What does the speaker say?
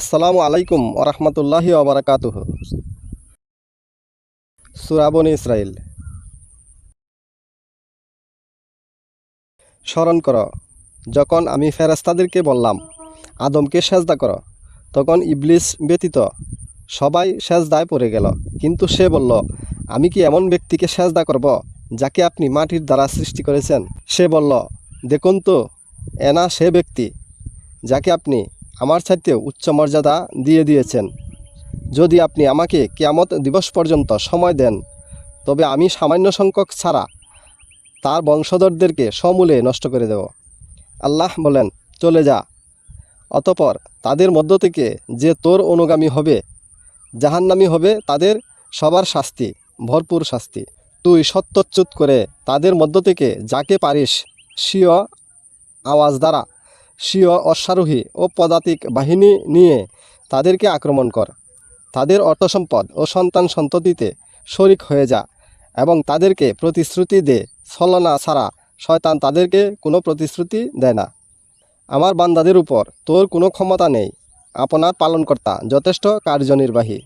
আসসালামু আলাইকুম ওরহমতুল্লাহি ওবরাকাতুহ সুরাবন ইসরাইল স্মরণ কর, যখন আমি ফেরেস্তাদেরকে বললাম, আদমকে সেজদা কর, তখন ইবলিস ব্যতীত সবাই সেজদায় পড়ে গেল। কিন্তু সে বলল, আমি কি এমন ব্যক্তিকে সেজদা করব, যাকে আপনি মাটির দ্বারা সৃষ্টি করেছেন? সে বলল, দেখুন তো এনা সে ব্যক্তি, যাকে আপনি আমার চাইতেও উচ্চ মর্যাদা দিয়ে দিয়েছেন। যদি আপনি আমাকে কেয়ামত দিবস পর্যন্ত সময় দেন, তবে আমি সামান্য সংখ্যক ছাড়া তার বংশধরদেরকে সমূলে নষ্ট করে দেব। আল্লাহ বলেন, চলে যা। অতপর তাদের মধ্য থেকে যে তোর অনুগামী হবে, জাহান্নামী হবে তাদের সবার শাস্তি, ভরপুর শাস্তি। তুই সত্যচ্যুত করে তাদের মধ্য থেকে যাকে পারিস, স্বীয় আওয়াজ দ্বারা স্বীয় অশ্বারোহী ও পদাতিক বাহিনী নিয়ে তাদেরকে আক্রমণ কর। তাদের অর্থসম্পদ ও সন্তান সন্ততিতে শরিক হয়ে যা এবং তাদেরকে প্রতিশ্রুতি দে। ছলনা ছাড়া শয়তান তাদেরকে কোনো প্রতিশ্রুতি দেয় না। আমার বান্দাদের উপর তোর কোনো ক্ষমতা নেই। আপনার পালনকর্তা যথেষ্ট কার্যনির্বাহী।